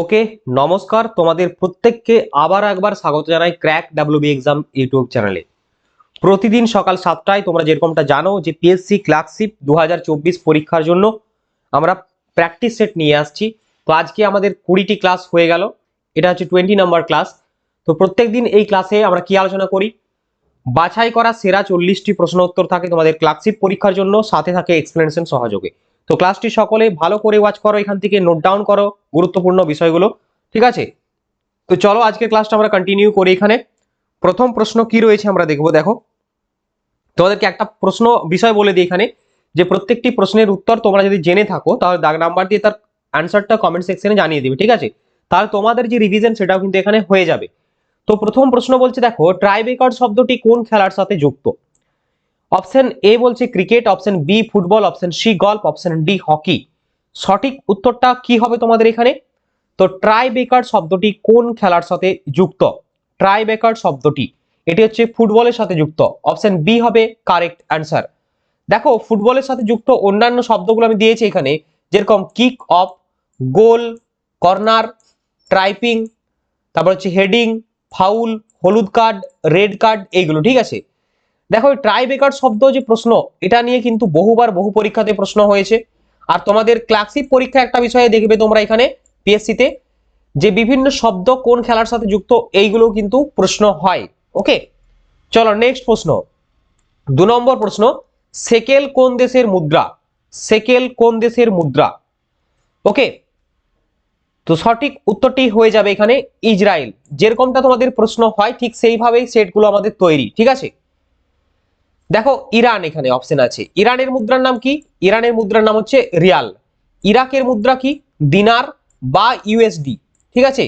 ওকে, নমস্কার তোমাদের প্রত্যেককে আবার একবার স্বাগত জানাই ক্র্যাক ডাব্লিউবি এক্সাম ইউটিউব চ্যানেলে। প্রতিদিন সকাল সাতটায় তোমরা যেরকমটা জানো যে পিএসসি ক্লার্কশিপ দু হাজার চব্বিশ পরীক্ষার জন্য আমরা প্র্যাকটিস সেট নিয়ে আসছি। তো আজকে আমাদের কুড়িটি ক্লাস হয়ে গেল, এটা হচ্ছে টোয়েন্টি নাম্বার ক্লাস। তো প্রত্যেকদিন এই ক্লাসে আমরা কি আলোচনা করি? বাছাই করা সেরা চল্লিশটি প্রশ্ন উত্তর থাকে তোমাদের ক্লার্কশিপ পরীক্ষার জন্য, সাথে থাকে এক্সপ্লেনেশন সহযোগে। তো ক্লাসটি সকলে ভালো করে ওয়াচ করো, এখান থেকে নোট ডাউন করো গুরুত্বপূর্ণ বিষয়গুলো, ঠিক আছে? তো চলো আজকের ক্লাসটা আমরা কন্টিনিউ করি এখানে। প্রথম প্রশ্ন কি রয়েছে আমরা দেখব, দেখো। তোমাদেরকে একটা প্রশ্ন, বিষয় বলে দিই এখানে, যে প্রত্যেকটি প্রশ্নের উত্তর তোমরা যদি জেনে থাকো, তাহলে দাগ নাম্বার দিয়ে তার অ্যান্সারটা কমেন্ট সেকশনে জানিয়ে দিবে, ঠিক আছে? তাহলে তোমাদের যে রিভিশন সেটাও কিন্তু এখানে হয়ে যাবে। তো প্রথম প্রশ্ন বলছে, দেখো ট্রাইবেকার শব্দটি কোন খেলার সাথে যুক্ত? অপশন এ বলছে cricket, option B football, option C golf, option D hockey. সঠিক উত্তরটা কি হবে তোমাদের এখানে? তো ট্রাইবেকার শব্দটি কোন খেলার সাথে যুক্ত? ট্রাইবেকার শব্দটি, এটি হচ্ছে ফুটবলের সাথে যুক্ত। অপশন বি হবে কারেক্ট অ্যান্সার দেখো, ফুটবলের সাথে যুক্ত অন্যান্য শব্দগুলো আমি দিয়েছি এখানে, যেরকম kick off goal corner tripping তারপর হচ্ছে হেডিং ফাউল হলুদ কার্ড রেড কার্ড এইগুলো, ঠিক আছে? দেখো ট্রাইবেকার শব্দ যে প্রশ্ন, এটা নিয়ে কিন্তু বহুবার বহু পরীক্ষাতে প্রশ্ন হয়েছে। আর তোমাদের ক্লাসিক পরীক্ষা একটা বিষয়ে দেখবে তোমরা এখানে পিএসসিতে যে বিভিন্ন শব্দ কোন খেলার সাথে যুক্ত এইগুলো কিন্তু প্রশ্ন হয়। ওকে চলো নেক্সট প্রশ্ন। দু নম্বর প্রশ্ন, সেকেল কোন দেশের মুদ্রা? সেকেল কোন দেশের মুদ্রা? ওকে তো সঠিক উত্তরটি হয়ে যাবে এখানে ইসরায়েল যেরকমটা তোমাদের প্রশ্ন হয়, ঠিক সেইভাবেই সেটগুলো আমাদের তৈরি। ঠিক আছে? দেখো, ইরান এখানে অপশন আছে। ইরানের মুদ্রার নাম কি? ইরানের মুদ্রার নাম হচ্ছে রিয়াল। ইরাকের মুদ্রা কি? দিনার বা ইউএসডি। ঠিক আছে?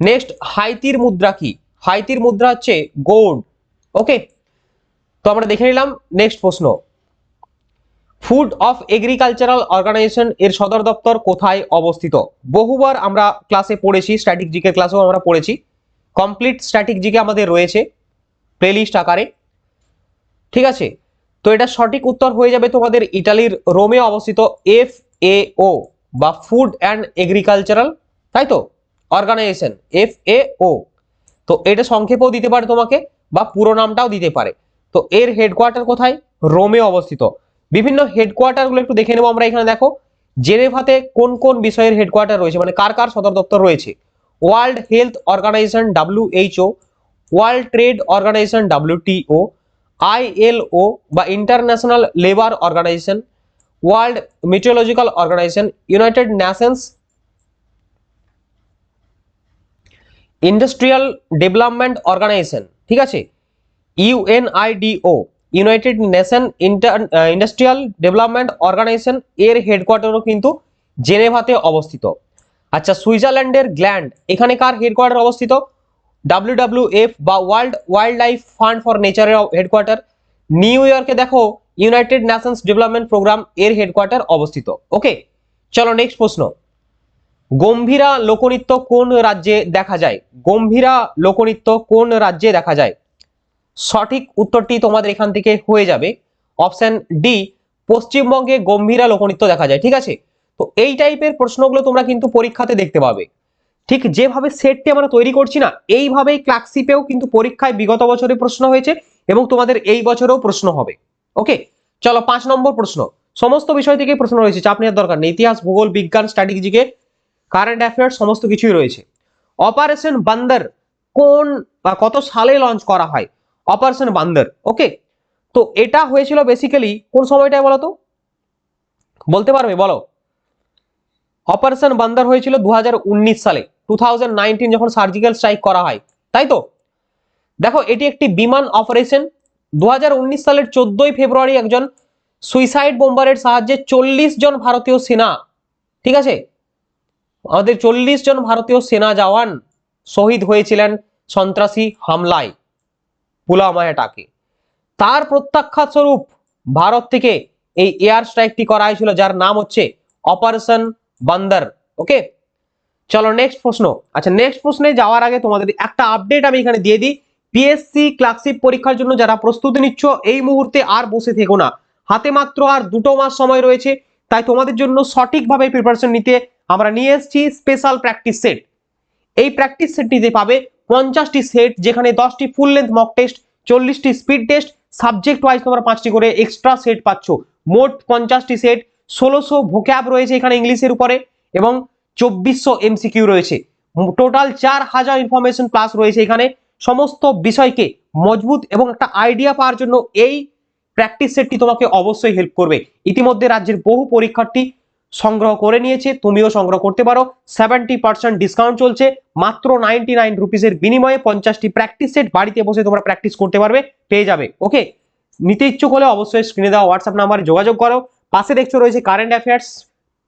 নেক্সট হাইতির মুদ্রা কি? হাইতির মুদ্রা হচ্ছে গোল্ড ওকে তো আমরা দেখে নিলাম নেক্সট প্রশ্ন। ফুড অফ এগ্রিকালচারাল অর্গানাইজেশন এর সদর দপ্তর কোথায় অবস্থিত? বহুবার আমরা ক্লাসে পড়েছি স্ট্যাটিক জিকে ক্লাসেও আমরা পড়েছি। কমপ্লিট স্ট্যাটিক জিকে আমাদের রয়েছে প্লেলিস্ট আকারে। ঠিক আছে? তো এটা সঠিক উত্তর হয়ে যাবে তোমাদের ইটালির রোমে অবস্থিত এফ এ ও বা ফুড অ্যান্ড এগ্রিকালচারাল, তাই তো? Organization, F A O. তো এটা সংক্ষেপেও দিতে পারে তোমাকে বা পুরো নামটাও দিতে পারে। তো এর হেডকোয়ার্টার কোথায়? রোমে অবস্থিত। বিভিন্ন হেডকোয়ার্টারগুলো একটু দেখে নেব আমরা এখানে, দেখো। জেনেভাতে কোন কোন বিষয়ের হেডকোয়ার্টার রয়েছে? মানে কার কার সদর দপ্তর রয়েছে? World health organization WHO world trade organization WTO ILO বা international labour organization world meteorological organization united nations industrial development organization ঠিক আছে? UNIDO united nation inter industrial development organization এর হেডকোয়ার্টারও কিন্তু জেনেভাতে অবস্থিত। আচ্ছা সুইজারল্যান্ডের গ্ল্যান্ড, এখানে কার হেডকোয়ার্টার অবস্থিত? ডাব্লিউডাব্লিউএফ বা world wild life fund for নেচারের হেডকোয়ার্টার নিউ ইয়র্কে দেখো ইউনাইটেড নেশনস ডেভেলপমেন্ট প্রোগ্রাম এর হেডকোয়ার্টার অবস্থিত। ওকে চলো নেক্সট প্রশ্ন। গম্ভীরা লোকনৃত্য কোন রাজ্যে দেখা যায়? গম্ভীরা লোকনৃত্য কোন রাজ্যে দেখা যায়? সঠিক উত্তরটি তোমাদের এখান থেকে হয়ে যাবে। অপশন ডি পশ্চিমবঙ্গে গম্ভীরা লোকনৃত্য দেখা যায়। ঠিক আছে? তো এই টাইপের প্রশ্নগুলো তোমরা কিন্তু পরীক্ষাতে দেখতে পাবে। ঠিক যেভাবে সেটটি আমরা তৈরি করছি না, এইভাবেই ক্লার্কশিপেও কিন্তু পরীক্ষায় বিগত বছরে প্রশ্ন হয়েছে এবং তোমাদের এই বছরেও প্রশ্ন হবে। ওকে চলো পাঁচ নম্বর প্রশ্ন। সমস্ত বিষয় থেকে প্রশ্ন রয়েছে, চাপ নেওয়ার দরকার নেই। ইতিহাস, ভূগোল, বিজ্ঞান স্ট্র্যাটেজিকে কারেন্ট অ্যাফেয়ার্স সমস্ত কিছুই রয়েছে। অপারেশন বান্দর কোন বা কত সালে লঞ্চ করা হয়? অপারেশন বান্দর ওকে তো এটা হয়েছিল বেসিক্যালি কোন সময়টায় বলো তো বলতে পারবে? বলো। অপারেশন বান্দর হয়েছিল দু হাজার উনিশ সালে। টু যখন সার্জিক্যাল স্ট্রাইক করা হয়, তাই তো? দেখো, এটি একটি বিমান অপারেশন দু হাজার উনিশ সালের চোদ্দই ফেব্রুয়ারি একজন সুইসাইড বোম্বারের সাহায্যে চল্লিশ জন ভারতীয় সেনা, ঠিক আছে? আমাদের চল্লিশ জন ভারতীয় সেনা জওয়ান শহীদ হয়েছিলেন সন্ত্রাসী হামলায়, পুলওয়ামা অ্যাটাকে তার প্রত্যাখ্যাত স্বরূপ ভারত থেকে এই এয়ার স্ট্রাইকটি করা হয়েছিল, যার নাম হচ্ছে অপারেশন বান্দর ওকে চলো নেক্সট প্রশ্ন। আচ্ছা নেক্সট প্রশ্নে যাওয়ার আগে তোমাদের একটা আপডেট আমি এখানে দিয়ে দিই। পিএসসি ক্লার্কশিপ পরীক্ষার জন্য যারা প্রস্তুতি নিচ্ছ, এই মুহূর্তে আর বসে থেকো না। হাতে মাত্র আর দুটো মাস সময় রয়েছে, তাই তোমাদের জন্য সঠিকভাবে প্রিপারেশন নিতে আমরা নিয়ে এসেছি স্পেশাল প্র্যাকটিস সেট এই প্র্যাকটিস সেটটিতে পাবে পঞ্চাশটি সেট যেখানে দশটি ফুল লেন্থ মক টেস্ট চল্লিশটি স্পিড টেস্ট সাবজেক্ট ওয়াইজ তোমরা পাঁচটি করে এক্সট্রা সেট পাচ্ছ। মোট পঞ্চাশটি সেট ষোলোশো ভোক্যাব রয়েছে এখানে ইংলিশের উপরে এবং চব্বিশশো এমসিকিউ রয়েছে। টোটাল চার হাজার ইনফরমেশন প্লাস রয়েছে এখানে। সমস্ত বিষয়কে মজবুত এবং একটা আইডিয়া পাওয়ার জন্য এই প্র্যাকটিস সেটটি তোমাকে অবশ্যই হেল্প করবে। ইতিমধ্যে রাজ্যের বহু পরীক্ষার্থী সংগ্রহ করে নিয়েছে, তুমিও সংগ্রহ করতে পারো। সেভেন্টি পার্সেন্ট ডিসকাউন্ট চলছে, মাত্র নাইনটি নাইন রুপিসের বিনিময়ে পঞ্চাশটি প্র্যাকটিস সেট বাড়িতে বসে তোমরা প্র্যাকটিস করতে পারবে, পেয়ে যাবে। ওকে নিতে ইচ্ছুক হলে অবশ্যই স্ক্রিনে দেওয়া হোয়াটসঅ্যাপ নাম্বারে যোগাযোগ করো। পাশে দেখছ রয়েছে কারেন্ট অ্যাফেয়ার্স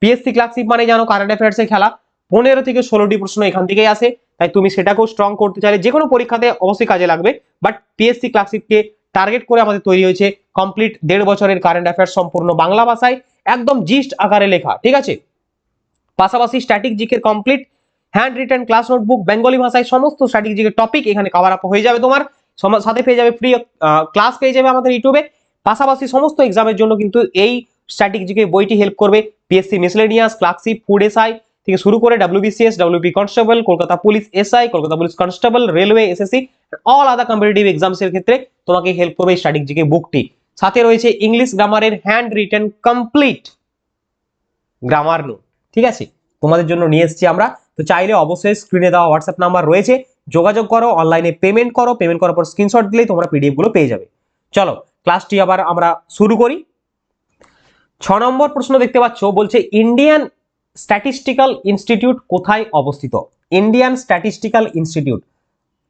পিএসসি ক্লাসিক মানে জানো কারেন্ট অ্যাফেয়ার্সের খেলা। পনেরো থেকে ষোলোটি প্রশ্ন এখান থেকেই আসে, তাই তুমি সেটাকেও স্ট্রং করতে চাইলে যে কোনো পরীক্ষাতে অবশ্যই কাজে লাগবে। বাট পিএসসি ক্লাসিককে টার্গেট করে আমাদের তৈরি হয়েছে কমপ্লিট দেড় বছরের কারেন্ট অ্যাফেয়ার্স সম্পূর্ণ বাংলা ভাষায়, একদম জিস্ট আকারে লেখা, ঠিক আছে? পাশাপাশি স্ট্যাটিক জিকের complete handwritten class notebook Bengali ভাষায় সমস্ত স্ট্যাটিক জিকের টপিক এখানে কভার আপ হয়ে যাবে তোমার। সাথে পেয়ে যাবে ফ্রি ক্লাস পেয়ে যাবে আমাদের ইউটিউবে। পাশাপাশি সমস্ত এক্সামের জন্য কিন্তু এই স্ট্যাটিক জিকে বইটি হেল্প করবে PSC miscellaneous clerkship food SI থেকে শুরু করে WBCS WP constable Kolkata police SI Kolkata police constable railway SSC all other competitive exams এর ক্ষেত্রে তোমাকে হেল্প করবে স্ট্যাটিক জিকে বুকটি সাথে রয়েছে ইংলিশ গ্রামারের handwritten complete grammar note ঠিক আছে? তোমাদের জন্য নিয়ে এসেছি আমরা। তো চাইলে অবশ্যই স্ক্রিনে দেওয়া হোয়াটসঅ্যাপ নাম্বার রয়েছে। যোগাযোগ করো অনলাইনে পেমেন্ট করো। পেমেন্ট করার পর স্ক্রিনশট দিলেই তোমরা পিডিএফগুলো পেয়ে যাবে। চলো ক্লাসটি আবার আমরা শুরু করি। ছ নম্বর প্রশ্ন দেখতে পাচ্ছ, বলছে ইন্ডিয়ান স্ট্যাটিস্টিক্যাল ইনস্টিটিউট কোথায় অবস্থিত? ইন্ডিয়ান স্ট্যাটিস্টিক্যাল ইনস্টিটিউট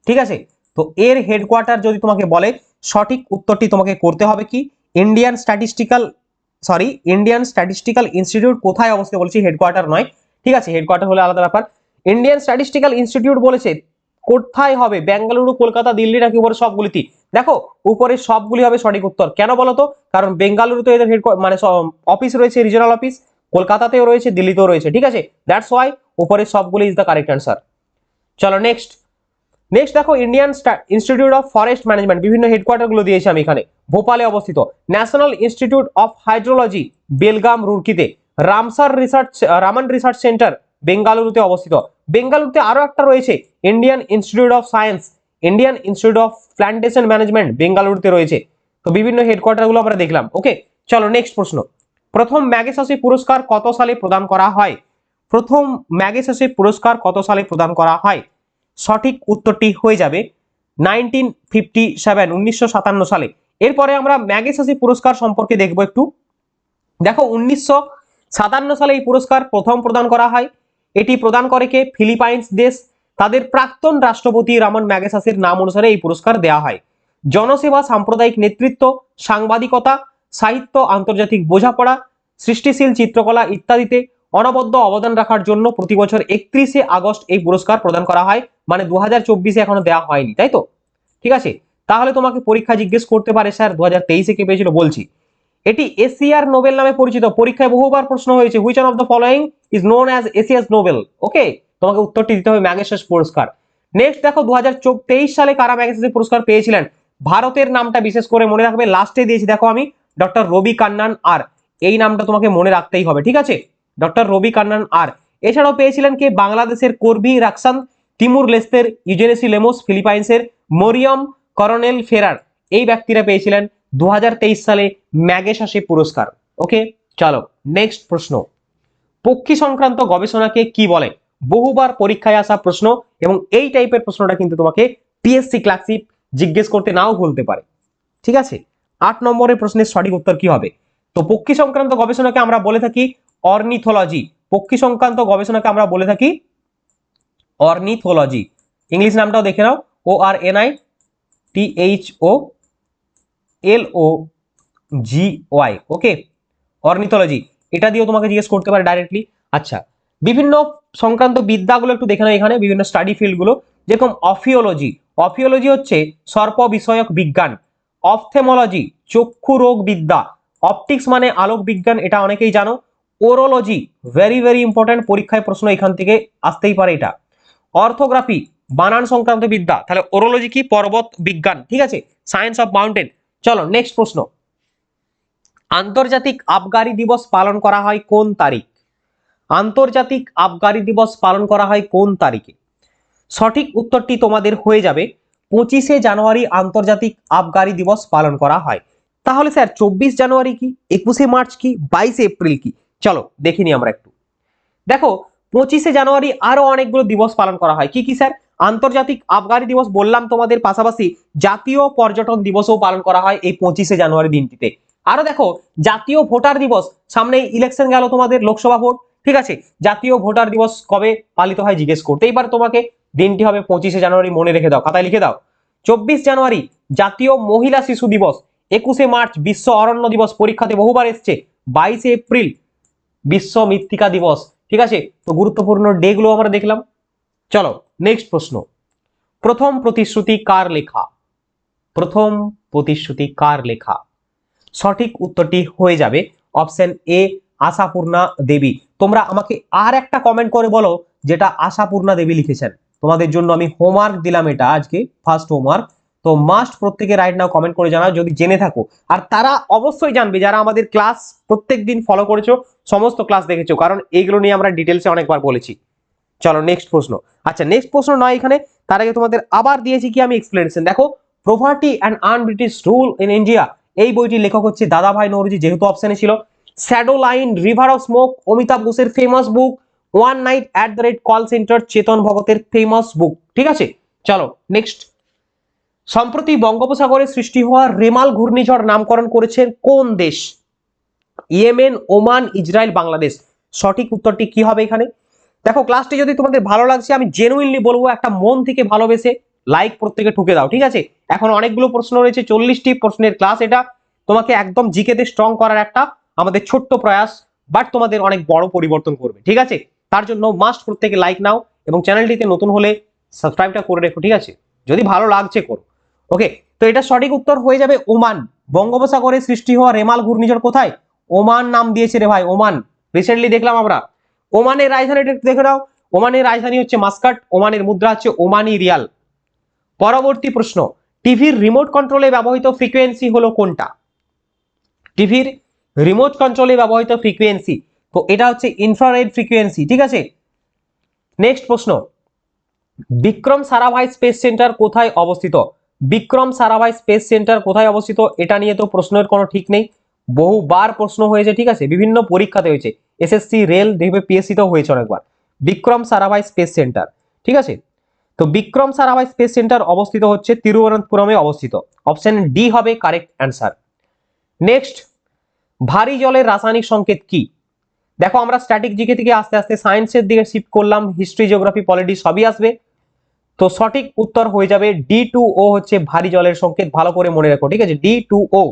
ঠিক আছে? তো এর হেডকোয়ার্টার যদি তোমাকে বলে, সঠিক উত্তরটি তোমাকে করতে হবে কি? Indian Statistical sorry Indian Statistical Institute কোথায় অবস্থিত বলছি হেডকোয়ার্টার নয়। ঠিক আছে? হেডকোয়ার্টার হলে আলাদা ব্যাপার। ইন্ডিয়ান স্ট্যাটিস্টিক্যাল ইনস্টিটিউট বলেছে, কোথায় হবে? বেঙ্গালুরু কলকাতা, দিল্লি নাকি উপরে সবগুলিতে দেখো উপরে সবগুলি হবে সঠিক উত্তর। কেন বলো তো? কারণ বেঙ্গালুরুতে এদের হেড মানে অফিস রয়েছে রিজনাল অফিস কলকাতাতেও রয়েছে, দিল্লিতেও রয়েছে, ঠিক আছে? দ্যাটস ওয়াই উপরে সবগুলি ইজ দ্য কারেক্ট অ্যান্সার চলো নেক্সট নেক্সট দেখো Indian Institute of Forest Management বিভিন্ন হেডকোয়ার্টারগুলো দিয়েছি আমি এখানে। ভোপালে অবস্থিত। National Institute of Hydrology Belgaum, রুরকিতে। Ramsar research Raman Research Centre বেঙ্গালুরুতে অবস্থিত। বেঙ্গালুরুতে আরও একটা রয়েছে Indian Institute of Science Indian Institute of Plantation Management বেঙ্গালুরুতে রয়েছে। তো বিভিন্ন হেডকোয়ার্টারগুলো আমরা দেখলাম। ওকে চলো নেক্সট প্রশ্ন। প্রথম ম্যাগেসাসি পুরস্কার কত সালে প্রদান করা হয়? প্রথম ম্যাগেসাসি পুরস্কার কত সালে প্রদান করা হয়? সঠিক উত্তরটি হয়ে যাবে নাইনটিন ফিফটি সেভেন উনিশশো সাতান্ন সালে। এরপরে আমরা ম্যাগেসাসি পুরস্কার সম্পর্কে দেখব একটু। দেখো, উনিশশো সাতান্ন সালে এই পুরস্কার প্রথম প্রদান করা হয়। এটি প্রদান করে কে? ফিলিপাইন্স দেশ। তাদের প্রাক্তন রাষ্ট্রপতি রামন ম্যাগেসাসের নাম অনুসারে এই পুরস্কার দেওয়া হয়। জনসেবা, সাম্প্রদায়িক নেতৃত্ব, সাংবাদিকতা, সাহিত্য, আন্তর্জাতিক বোঝাপড়া, সৃষ্টিশীল চিত্রকলা ইত্যাদিতে অনবদ্য অবদান রাখার জন্য প্রতি বছর একত্রিশে আগস্ট এই পুরস্কার প্রদান করা হয়। মানে দু হাজার চব্বিশে এখনও দেওয়া হয়নি, তাই তো? ঠিক আছে? তাহলে তোমাকে পরীক্ষা জিজ্ঞেস করতে পারে স্যার দু হাজার তেইশে কে পেয়েছিল বলছি। এটি এশিয়ার নোবেল নামে পরিচিত। পরীক্ষায় বহুবার প্রশ্ন হয়েছে which of the following is known as Asia's Nobel okay তোমাকে উত্তরটি দিতে হবে ম্যাগেসাস পুরস্কার। নেক্সট দেখো দু হাজার তেইশ সালে কারা ম্যাগেসাস পুরস্কার পেয়েছিলেন? ভারতের নামটা বিশেষ করে মনে রাখবে লাস্টে দিয়েছি, দেখো আমি ডক্টর রবি কান্নান আর। এই নামটা তোমাকে মনে রাখতেই হবে, ঠিক আছে? Doctor Ravi Kannan R. এছাড়াও পেয়েছিলেন কে? বাংলাদেশের কর্বি রাকসান, তিমুর লেস্তের ইউজেনেসি লেমোস, ফিলিপাইন্সের মরিয়ম করনেল ফেরার। এই ব্যক্তিরা পেয়েছিলেন দু হাজার তেইশ সালে ম্যাগেসাসে পুরস্কার। ওকে চলো নেক্সট প্রশ্ন। পক্ষী সংক্রান্ত গবেষণাকে কি বলে? বহুবার পরীক্ষায় আসা প্রশ্ন এবং এই টাইপের প্রশ্নটা কিন্তু তোমাকে পিএসসি ক্লাসিক জিজ্ঞেস করতে নাও ভুলতে পারে। ঠিক আছে? আট নম্বরের প্রশ্নের সঠিক উত্তর কি হবে? তো পক্ষী সংক্রান্ত গবেষণাকে আমরা বলে থাকি অর্নিথোলজি পক্ষী সংক্রান্ত গবেষণাকে আমরা বলে থাকি অর্নিথোলজি ইংলিশ নামটাও দেখে নাও। O R N I T H O L O G Y okay ornithology এটা দিয়েও তোমাকে জিজ্ঞেস করতে পারে ডাইরেক্টলি আচ্ছা। বিভিন্ন সংক্রান্ত বিদ্যাগুলো একটু দেখে নাও এখানে, বিভিন্ন স্টাডি ফিল্ডগুলো যেরকম অফিওলজি অফিওলজি হচ্ছে সর্প বিষয়ক বিজ্ঞান। অপথেমোলজি চক্ষু রোগ বিদ্যা। অপটিক্স মানে আলোক বিজ্ঞান, এটা অনেকেই জানো। ওরোলজি ভেরি ভেরি ইম্পর্ট্যান্ট পরীক্ষায় প্রশ্ন এখান থেকে আসতেই পারে এটা। অর্থোগ্রাফি বানান সংক্রান্ত বিদ্যা। তাহলে ওরোলজি কি? পর্বত বিজ্ঞান, ঠিক আছে? সায়েন্স অফ মাউন্টেন চলো নেক্সট প্রশ্ন। আন্তর্জাতিক আবগারি দিবস পালন করা হয় কোন তারিখ? আন্তর্জাতিক আবগারি দিবস পালন করা হয় কোন তারিখে? সঠিক উত্তরটি তোমাদের হয়ে যাবে। পঁচিশে জানুয়ারি আন্তর্জাতিক আবগারি দিবস পালন করা হয়। তাহলে স্যার, চব্বিশ জানুয়ারি কি, একুশে মার্চ কি, বাইশে এপ্রিল কি? চলো, দেখে নিই আমরা একটু। দেখো, পঁচিশে জানুয়ারি আরও অনেকগুলো দিবস পালন করা হয়। কি কি, স্যার? আন্তর্জাতিক আবগারি দিবস বললাম তোমাদের পাশাপাশি জাতীয় পর্যটন দিবসও পালন করা হয় এই পঁচিশে জানুয়ারি দিনটিতে। আরও দেখো, জাতীয় ভোটার দিবস সামনে ইলেকশন গেল তোমাদের লোকসভা ভোট। ঠিক আছে? জাতীয় ভোটার দিবস কবে পালিত হয় জিজ্ঞেস করতে। এবার তোমাকে দিনটি হবে পঁচিশে জানুয়ারি, মনে রেখে দাও, খাতায় লিখে দাও। চব্বিশ জানুয়ারি, জাতীয় মহিলা শিশু দিবস। একুশে মার্চ, বিশ্ব অরণ্য দিবস পরীক্ষাতে বহুবার এসছে। বাইশে এপ্রিল, বিশ্ব মৃত্তিকা দিবস। ঠিক আছে? তো গুরুত্বপূর্ণ ডে গুলো আমরা দেখলাম। চলো, নেক্সট প্রশ্ন। প্রথম প্রতিশ্রুতি কার লেখা? প্রথম প্রতিশ্রুতি কার লেখা? সঠিক উত্তরটি হয়ে যাবে অপশন এ, আশাপূর্ণা দেবী। তোমরা আমাকে আর একটা কমেন্ট করে বলো, যেটা আশাপূর্ণা দেবী লিখেছেন। তোমাদের জন্য আমি হোমওয়ার্ক দিলাম এটা আজকে ফার্স্ট হোমওয়ার্ক তো মাস্ট প্রত্যেকে রাইট নাও কমেন্ট করে জানাও, যদি জেনে থাকো। আর তারা অবশ্যই জানবে যারা আমাদের ক্লাস প্রত্যেক দিন ফলো করেছ, সমস্ত ক্লাস দেখেছ, কারণ এইগুলো নিয়ে আমরা ডিটেলসে অনেকবার বলেছি। চলো নেক্সট প্রশ্ন। আচ্ছা নেক্সট প্রশ্ন নয় এখানে, তার আগে তোমাদের আবার দিয়েছি কি আমি এক্সপ্লেনেশন দেখো poverty and unBritish rule in India এই বইটির লেখক হচ্ছে দাদাভাই নৌরজি, যেহেতু অপশনে ছিল shadow line, river of smoke, Amitav ঘোষের famous book one night at the rate call centre Chetan ভগতের famous book ঠিক আছে? চলো নেক্সট সম্প্রতি বঙ্গোপসাগরে সৃষ্টি হওয়া রেমাল ঘূর্ণিঝড় নামকরণ করেছেন কোন দেশ? Yemen, Oman, Israel, Bangladesh. সঠিক উত্তরটি কি হবে এখানে? দেখো ক্লাসটি যদি তোমাদের ভালো লাগছে, আমি জেনুইনলি বলব, একটা মন থেকে ভালোবেসে লাইক প্রত্যেকে ঠুকে দাও, ঠিক আছে? এখন অনেকগুলো প্রশ্ন রয়েছে, চল্লিশটি প্রশ্নের ক্লাস এটা। তোমাকে একদম জিকেতে স্ট্রং করার একটা আমাদের ছোট্ট প্রয়াস বাট তোমাদের অনেক বড় পরিবর্তন করবে, ঠিক আছে? তার জন্য মাস্ট প্রত্যেকে লাইক নাও এবং চ্যানেলটিতে নতুন হলে সাবস্ক্রাইবটা করে রেখো, ঠিক আছে? যদি ভালো লাগছে, করো। ওকে তো এটা সঠিক উত্তর হয়ে যাবে ওমান। বঙ্গোপসাগরে সৃষ্টি হওয়া রেমাল ঘূর্ণিঝড় কোথায়? ওমান নাম দিয়েছে রে ভাই, ওমান। রিসেন্টলি দেখলাম আমরা। ওমানের রাজধানীটা দেখে নাও। ওমানের রাজধানী হচ্ছে মাস্কাট, ওমানের মুদ্রা হচ্ছে ওমানি রিয়াল। পরবর্তী প্রশ্ন, টিভির রিমোট কন্ট্রোলে ব্যবহৃত ফ্রিকোয়েন্সি হলো কোনটা? টিভির রিমোট কন্ট্রোলে ব্যবহৃত ফ্রিকোয়েন্সি তো এটা হচ্ছে ইনফ্রারেড ফ্রিকোয়েন্সি ঠিক আছে? নেক্সট প্রশ্ন। বিক্রম সারাভাই স্পেস সেন্টার কোথায় অবস্থিত? বিক্রম সারাভাই স্পেস সেন্টার কোথায় অবস্থিত? এটা নিয়ে তো প্রশ্নের কোনো ঠিক নেই। বহুবার প্রশ্ন হয়েছে, ঠিক আছে? বিভিন্ন পরীক্ষাতে হয়েছে। এসএসসি রেল দেখবে পিএসসিতেও হয়েছে অনেকবার। বিক্রম সারাভাই স্পেস সেন্টার ঠিক আছে? তো বিক্রম সারাভাই স্পেস সেন্টার অবস্থিত হচ্ছে তিরুবনন্তপুরমে অবস্থিত। অপশন ডি হবে কারেক্ট অ্যান্সার নেক্সট ভারী জলের রাসায়নিক সংকেত কি? দেখো, আমরা স্ট্যাটিক জিকে থেকে আস্তে আস্তে সায়েন্সের দিকে শিফট করলাম হিস্ট্রি জিওগ্রাফি পলিটি সবই আসবে। তো সঠিক উত্তর হয়ে যাবে ডি টু ও হচ্ছে ভারী জলের সংকেত, ভালো করে মনে রাখো, ঠিক আছে? D two O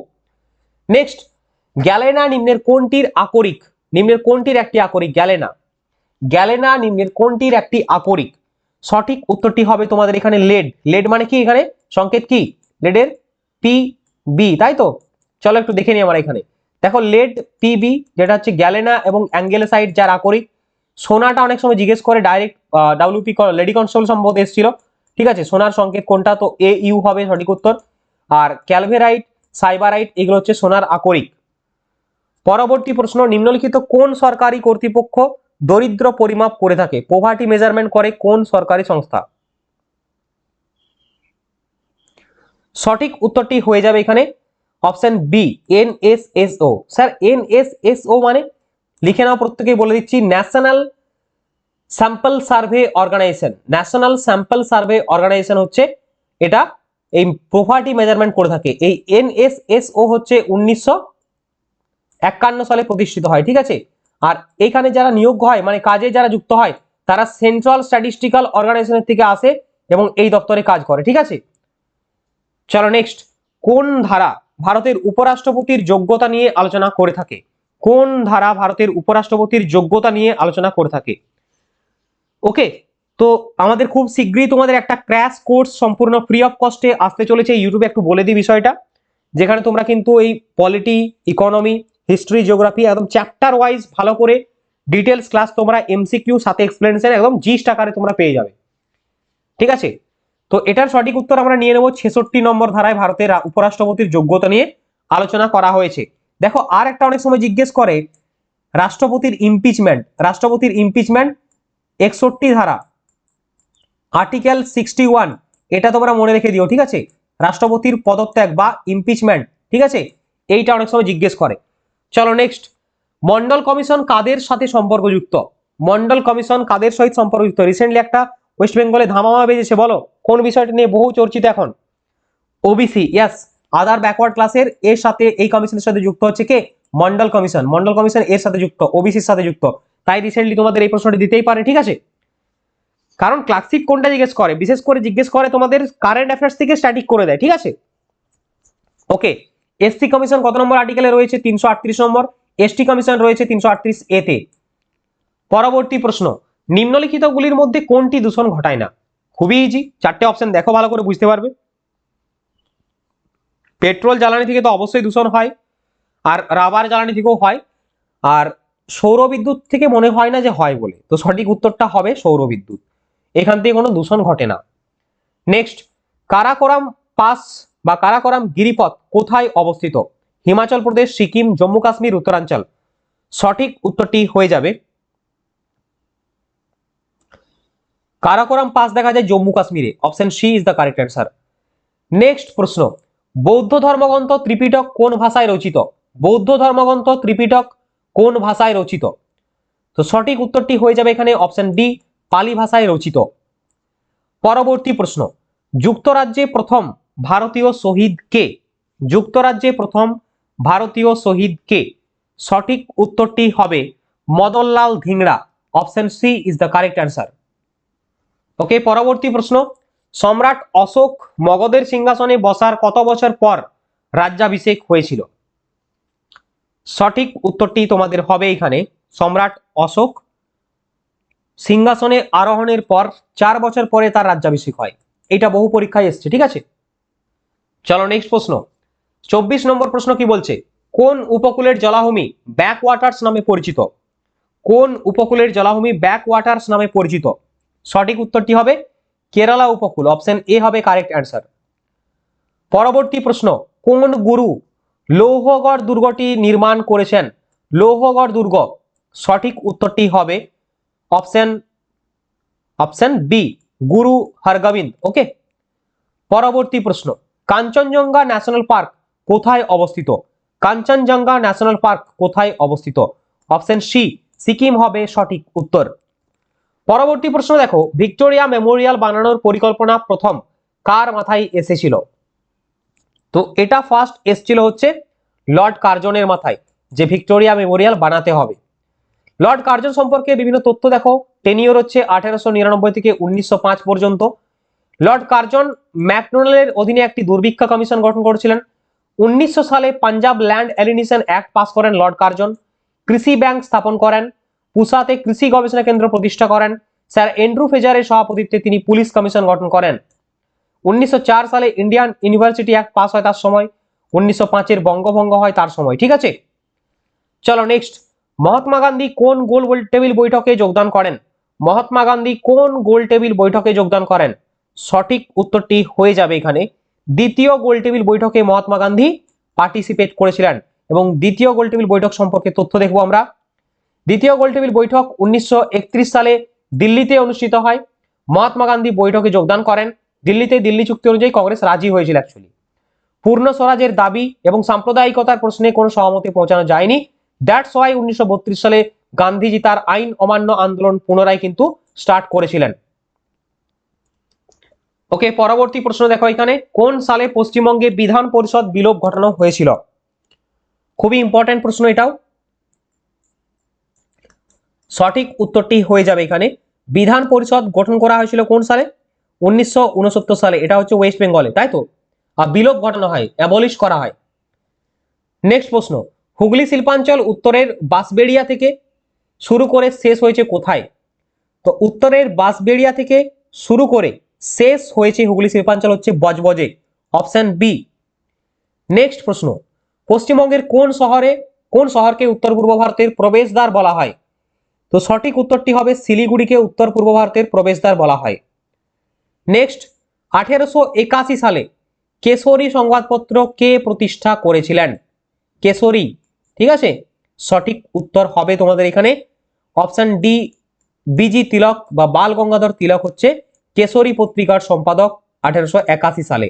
next galena নিম্নের কোনটির আকরিক? নিম্নের কোনটির একটি আকরিক? গ্যালেনা। গ্যালেনা নিম্নের কোনটির একটি আকরিক? সঠিক উত্তরটি হবে তোমাদের এখানে লেড লেড মানে কি এখানে? সংকেত কি? লেডের পি বি তাই তো? চলো একটু দেখে নিই আমরা এখানে। দেখো লেড পিবি যেটা হচ্ছে গ্যালেনা এবং অ্যাঙ্গেলোসাইড যার আকরিক সোনাটা অনেক সময় জিজ্ঞেস করে ডাইরেক্ট ডাব্লিউপি লেডি কনস্টেবল সম্ভবত এসেছিল। ঠিক আছে? সোনার সংকেত কোনটা? তো এ ইউ হবে সঠিক উত্তর। আর ক্যালভেরাইট, সাইবারাইট, এগুলো হচ্ছে সোনার আকরিক। পরবর্তী প্রশ্ন, নিম্নলিখিত কোন সরকারি কর্তৃপক্ষ দরিদ্র পরিমাপ করে থাকে? পোভার্টি মেজারমেন্ট করে কোন সরকারি সংস্থা? সঠিক উত্তরটি হয়ে যাবে এখানে। Option B, NSSO. Sir, NSSO মানে? লিখে নাও প্রত্যেকেই বলে দিচ্ছি, National Sample Survey Organisation. National Sample Survey Organisation হচ্ছে এটা, এই প্রপার্টি মেজারমেন্ট করে থাকে। এই এনএসএসও হচ্ছে উনিশশো একান্ন সালে প্রতিষ্ঠিত হয়, ঠিক আছে? আর এখানে যারা নিয়োগ হয় মানে কাজে যারা যুক্ত হয়, তারা সেন্ট্রাল স্ট্যাটিস্টিক্যাল অর্গানাইজেশনের থেকে আসে এবং এই দপ্তরে কাজ করে, ঠিক আছে? চলো নেক্সট কোন ধারা ভারতের উপরাষ্ট্রপতির যোগ্যতা নিয়ে আলোচনা করে থাকে। কোন ধারা ভারতের উপরাষ্ট্রপতির যোগ্যতা নিয়ে আলোচনা করে থাকে? ওকে, তো আমাদের খুব শীঘ্রই তোমাদের একটা ক্র্যাশ কোর্স সম্পূর্ণ ফ্রি অফ কস্টে আসতে চলেছে। ইউটিউবে একটু বলে দিই বিষয়টা। যেখানে তোমরা কিন্তু এই পলিটি ইকোনমি হিস্ট্রি জিওগ্রাফি একদম চ্যাপ্টার ওয়াইজ ভালো করে ডিটেলস ক্লাস তোমরা এমসিকিউ সাথে এক্সপ্লেনেশন একদম জিস্ট আকারে তোমরা পেয়ে যাবে। ঠিক আছে? তো এটার সঠিক উত্তর আমরা নিয়ে নেব ছেষট্টি নম্বর ধারায় ভারতের উপরাষ্ট্রপতির যোগ্যতা নিয়ে আলোচনা করা হয়েছে। দেখো, আর একটা অনেক সময় জিজ্ঞেস করে, রাষ্ট্রপতির ইমপিচমেন্ট রাষ্ট্রপতির ইমপিচমেন্ট একষট্টি ধারা আর্টিকেল সিক্সটি ওয়ান এটা তোমরা মনে রেখে দিও, ঠিক আছে? রাষ্ট্রপতির পদত্যাগ বা ইমপিচমেন্ট ঠিক আছে? এইটা অনেক সময় জিজ্ঞেস করে। চলো নেক্সট মন্ডল কমিশন কাদের সাথে সম্পর্কযুক্ত? মন্ডল কমিশন কাদের সহিত সম্পর্কযুক্ত? রিসেন্টলি একটা ওয়েস্ট বেঙ্গলে ধামামা বেজেছে, বলো। কোন বিষয়টা নিয়ে বহু চর্চিত এখন? ওবিসি ইয়াস আদার ব্যাকওয়ার্ড ক্লাসের এর সাথে এই কমিশনের সাথে যুক্ত হচ্ছে কে? মন্ডল কমিশন মন্ডল কমিশন এর সাথে যুক্ত ওবিসির সাথে যুক্ত। তাই রিসেন্টলি তোমাদের এই প্রশ্নটি দিতেই পারে, ঠিক আছে? কারণ ক্লাসিক কোনটা জিজ্ঞেস করে? বিশেষ করে জিজ্ঞেস করে তোমাদের কারেন্ট অ্যাফেয়ার্স থেকে স্ট্যাটিক করে দেয়, ঠিক আছে? ওকে এসসি কমিশন কত নম্বর আর্টিকেলে রয়েছে? তিনশো আটত্রিশ নম্বর। এসটি কমিশন রয়েছে তিনশো আটত্রিশ এতে পরবর্তী প্রশ্ন। নিম্নলিখিতগুলির মধ্যে কোনটি দূষণ ঘটায় না? খুবই ইজি চারটে অপশন দেখো, ভালো করে বুঝতে পারবে। পেট্রোল জ্বালানি থেকে তো অবশ্যই দূষণ হয়, আর রাবার জ্বালানি থেকেও হয়, আর সৌরবিদ্যুৎ থেকে মনে হয় না যে হয় বলে। তো সঠিক উত্তরটা হবে সৌরবিদ্যুৎ এখান থেকে কোনো দূষণ ঘটে না। নেক্সট কারাকোরাম পাস বা কারাকোরাম গিরিপথ কোথায় অবস্থিত? হিমাচল প্রদেশ, সিকিম, জম্মু কাশ্মীর, উত্তরাঞ্চল। সঠিক উত্তরটি হয়ে যাবে কারাকোরাম পাস দেখা যায় জম্মু কাশ্মীরে। Option C is the correct answer next প্রশ্ন, বৌদ্ধ ধর্মগ্রন্থ, ত্রিপিটক কোন ভাষায় রচিত? বৌদ্ধ ধর্মগ্রন্থ, ত্রিপিটক কোন ভাষায় রচিত? তো সঠিক উত্তরটি হয়ে যাবে এখানে অপশন ডি পালি ভাষায় রচিত। পরবর্তী প্রশ্ন, যুক্তরাজ্যে প্রথম ভারতীয় শহীদ কে? যুক্তরাজ্যে প্রথম ভারতীয় শহীদ কে? সঠিক উত্তরটি হবে Madanlal Dhingra. Option C is the correct answer okay পরবর্তী প্রশ্ন। সম্রাট অশোক মগধের সিংহাসনে বসার কত বছর পর রাজ্যাভিষেক হয়েছিল? সঠিক উত্তরটি তোমাদের হবে এখানে। সম্রাট অশোক সিংহাসনে আরোহণের পর চার বছর পরে তার রাজ্যাভিষেক হয়। এটা বহু পরীক্ষায় এসছে, ঠিক আছে? চলো নেক্সট প্রশ্ন। চব্বিশ নম্বর প্রশ্ন কি বলছে? কোন উপকূলের জলাভূমি ব্যাক ওয়াটার্স নামে পরিচিত? কোন উপকূলের জলাভূমি ব্যাক ওয়াটার্স নামে পরিচিত? সঠিক উত্তরটি হবে কেরালা উপকূল। অপশন এ হবে কারেক্ট অ্যান্সার পরবর্তী প্রশ্ন, কোন গুরু লৌহগড় দুর্গটি নির্মাণ করেছেন? লৌহগড় দুর্গ, সঠিক উত্তরটি হবে option option B Guru Hargobind. ওকে পরবর্তী প্রশ্ন, কাঞ্চনজঙ্ঘা ন্যাশনাল পার্ক কোথায় অবস্থিত? কাঞ্চনজঙ্ঘা ন্যাশনাল পার্ক কোথায় অবস্থিত? অপশন সি সিকিম হবে সঠিক উত্তর। পরবর্তী প্রশ্ন দেখো, ভিক্টোরিয়া মেমোরিয়াল বানানোর পরিকল্পনা প্রথম, কার মাথায় এসেছিল? তো এটা ফার্স্ট এসেছিল হচ্ছে লর্ড কার্জনের মাথায়, যে ভিক্টোরিয়া মেমোরিয়াল বানাতে হবে। লর্ড কার্জন সম্পর্কে বিভিন্ন তথ্য দেখো টেনিওর হচ্ছে আঠারোশো নিরানব্বই থেকে উনিশশো পাঁচ পর্যন্ত। লর্ড কার্জন ম্যাকডোনাল্ডের অধীনে একটি দুর্ভিক্ষ কমিশন গঠন করেছিলেন। উনিশশো সালে Punjab land alienation act pass করেন লর্ড কার্জন। কৃষি ব্যাংক স্থাপন করেন। পুসাতে কৃষি গবেষণা কেন্দ্র প্রতিষ্ঠা করেন। স্যার এন্ড্রু ফেজারের সভাপতিত্বে তিনি পুলিশ কমিশন গঠন করেন। উনিশশো চার সালে ইন্ডিয়ান ইউনিভার্সিটি অ্যাক্ট পাস হয় তার সময়, উনিশশো পাঁচের বঙ্গভঙ্গ হয় তার সময়, ঠিক আছে? চলো নেক্সট। মহাত্মা গান্ধী কোন গোল টেবিল বৈঠকে যোগদান করেন? মহাত্মা গান্ধী কোন গোল টেবিল বৈঠকে যোগদান করেন? সঠিক উত্তরটি হয়ে যাবে এখানে। দ্বিতীয় গোল টেবিল বৈঠকে মহাত্মা গান্ধী পার্টিসিপেট করেছিলেন এবং দ্বিতীয় গোল টেবিল বৈঠক সম্পর্কে তথ্য দেখব আমরা। দ্বিতীয় গোল টেবিল বৈঠক উনিশশো একত্রিশ সালে দিল্লিতে অনুষ্ঠিত হয়। মহাত্মা গান্ধী বৈঠকে যোগদান করেন। দিল্লিতে দিল্লি চুক্তি অনুযায়ী কংগ্রেস রাজি হয়েছিল অ্যাকচুয়ালি পূর্ণ স্বরাজের দাবি এবং সাম্প্রদায়িকতার প্রশ্নে কোনো সহমতি পৌঁছানো যায়নি। দ্যাটস ওয়াই উনিশশো সালে গান্ধীজি তার আইন অমান্য আন্দোলন পুনরায় কিন্তু স্টার্ট করেছিলেন। ওকে পরবর্তী প্রশ্ন দেখো এখানে। কোন সালে পশ্চিমবঙ্গে বিধান পরিষদ বিলোপ ঘটানো হয়েছিল? খুবই ইম্পর্টেন্ট প্রশ্ন এটাও। সঠিক উত্তরটি হয়ে যাবে এখানে। বিধান পরিষদ গঠন করা হয়েছিল কোন সালে? উনিশশো উনসত্তর সালে। এটা হচ্ছে ওয়েস্ট বেঙ্গলে তাই তো? আর বিলোপ ঘটানো হয় অ্যাবলিশ করা হয়। নেক্সট প্রশ্ন, হুগলি শিল্পাঞ্চল উত্তরের বাঁশবেড়িয়া থেকে শুরু করে শেষ হয়েছে কোথায়? তো উত্তরের বাঁশবেড়িয়া থেকে শুরু করে শেষ হয়েছে হুগলি শিল্পাঞ্চল হচ্ছে বজবজে অপশন বি নেক্সট প্রশ্ন, পশ্চিমবঙ্গের কোন শহরে, কোন শহরকে উত্তর পূর্ব ভারতের প্রবেশদ্বার বলা হয়? তো সঠিক উত্তরটি হবে শিলিগুড়িকে উত্তর পূর্ব ভারতের প্রবেশদ্বার বলা হয়। নেক্সট আঠেরোশো একাশি সালে কেশরী সংবাদপত্র কে প্রতিষ্ঠা করেছিলেন? কেশরী, ঠিক আছে? সঠিক উত্তর হবে তোমাদের এখানে। অপশন ডি, বিজি তিলক বা বাল গঙ্গাধর তিলক হচ্ছে কেশরী পত্রিকার সম্পাদক আঠারোশো সালে।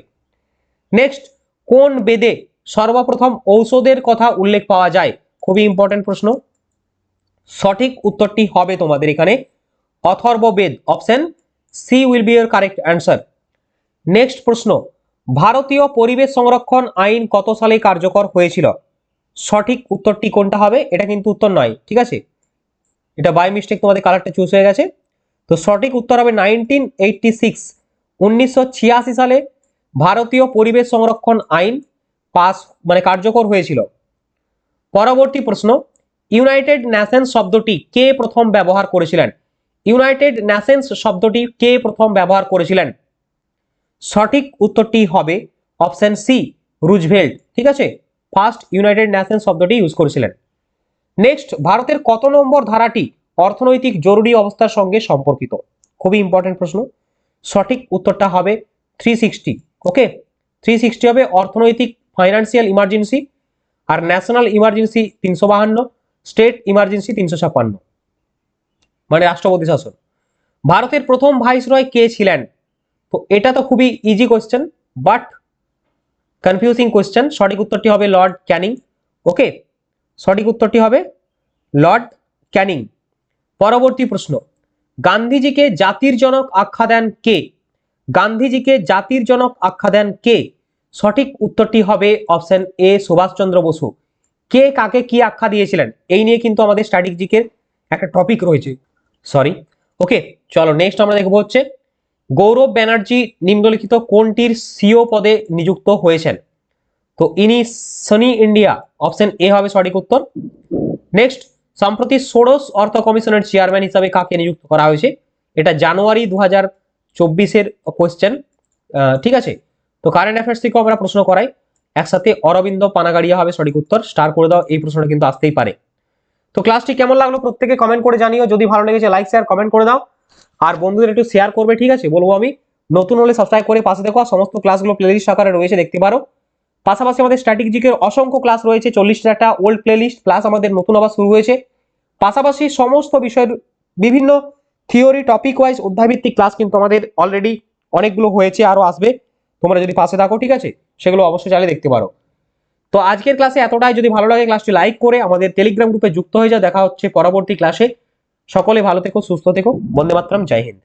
নেক্সট কোন বেদে সর্বপ্রথম ঔষধের কথা উল্লেখ পাওয়া যায়? খুবই ইম্পর্টেন্ট প্রশ্ন। সঠিক উত্তরটি হবে তোমাদের এখানে Atharva Veda option C will be your correct answer next প্রশ্ন, ভারতীয় পরিবেশ সংরক্ষণ আইন কত সালে কার্যকর হয়েছিল? সঠিক উত্তরটি কোনটা হবে? এটা কিন্তু উত্তর নয়, ঠিক আছে? এটা বাই মিস্টেক তোমাদের কালারটা চুজ হয়ে গেছে। তো সঠিক উত্তর হবে নাইনটিন এইটটি সিক্স উনিশশো ছিয়াশি সালে ভারতীয় পরিবেশ সংরক্ষণ আইন পাস মানে কার্যকর হয়েছিল। পরবর্তী প্রশ্ন ইউনাইটেড নেশনস শব্দটি কে প্রথম ব্যবহার করেছিলেন? ইউনাইটেড নেশনস শব্দটি কে প্রথম ব্যবহার করেছিলেন? সঠিক উত্তরটি হবে অপশন সি, রুজভেল্ট। ঠিক আছে? ফার্স্ট ইউনাইটেড নেশনস শব্দটি ইউজ করেছিলেন। নেক্সট ভারতের কত নম্বর ধারাটি অর্থনৈতিক জরুরি অবস্থার সঙ্গে সম্পর্কিত? খুবই ইম্পর্টেন্ট প্রশ্ন। সঠিক উত্তরটা হবে three sixty okay three sixty হবে অর্থনৈতিক ফাইন্যান্সিয়াল ইমার্জেন্সি আর ন্যাশনাল ইমার্জেন্সি তিনশো বাহান্ন। স্টেট ইমার্জেন্সি তিনশো ছাপ্পান্ন। মানে রাষ্ট্রপতি শাসন। ভারতের প্রথম ভাইসরয় কে ছিলেন? তো এটা তো খুবই easy question but confusing question সঠিক উত্তরটি হবে লর্ড ক্যানিং। ওকে? সঠিক উত্তরটি হবে লর্ড ক্যানিং। পরবর্তী প্রশ্ন, গান্ধীজিকে জাতির জনক আখ্যা দেন কে? গান্ধীজিকে জাতির জনক আখ্যা দেন কে? সঠিক উত্তরটি হবে অপশন এ সুভাষচন্দ্র বসু। কে কাকে কি আখ্যা দিয়েছিলেন? এই নিয়ে কিন্তু আমাদের স্ট্র্যাটেজিকের একটা টপিক রয়েছে। সরি ওকে চলো নেক্সট আমরা দেখব হচ্ছে গৌরব ব্যানার্জি নিম্নলিখিত কোনটির সিও পদে নিযুক্ত হয়েছেন? তো ইনি সনি ইন্ডিয়া অপশন এ হবে সঠিক উত্তর। নেক্সট সম্প্রতি ষোড়শ অর্থ কমিশনের চেয়ারম্যান হিসাবে কাকে নিযুক্ত করা হয়েছে? এটা জানুয়ারি দু হাজার চব্বিশের কোয়েশ্চেন ঠিক আছে? তো কারেন্ট অ্যাফেয়ার্স থেকেও আমরা প্রশ্ন করাই। একসাথে অরবিন্দ পানাগাড়িয়া হবে সঠিক উত্তর। স্টার করে দাও, এই প্রশ্নটা কিন্তু আসতেই পারে। তো ক্লাসটি কেমন লাগল প্রত্যেকে কমেন্ট করে জানিও। যদি ভালো লেগেছে লাইক শেয়ার কমেন্ট করে দাও। আর বন্ধুদের একটু শেয়ার করবে, ঠিক আছে? বলব আমি, নতুন হলে সাবস্ক্রাইব করে পাশে দেখো সমস্ত ক্লাসগুলো প্লেলিস্ট আকারে রয়েছে, দেখতে পারো। পাশাপাশি আমাদের স্ট্র্যাটেজিকের অসংখ্য ক্লাস রয়েছে, চল্লিশটা ওল্ড প্লেলিস্ট প্লাস আমাদের নতুন আবার শুরু হয়েছে। পাশাপাশি সমস্ত বিষয়ের বিভিন্ন থিওরি টপিক ওয়াইজ অধ্যায়ভিত্তিক ক্লাস কিন্তু আমাদের অলরেডি অনেকগুলো হয়েছে, আরও আসবে। তোমরা যদি পাশে থাকো, ঠিক আছে? সেগুলো অবশ্যই চাইলে দেখতে পারো। তো আজকের ক্লাসে এতটাই। যদি ভালো লাগে ক্লাসটি লাইক করে আমাদের টেলিগ্রাম গ্রুপে যুক্ত হয়ে যাও। দেখা হচ্ছে পরবর্তী ক্লাসে সকলে ভালো থেকো, সুস্থ থেকো। বন্দে মাতরম জয় হিন্দ।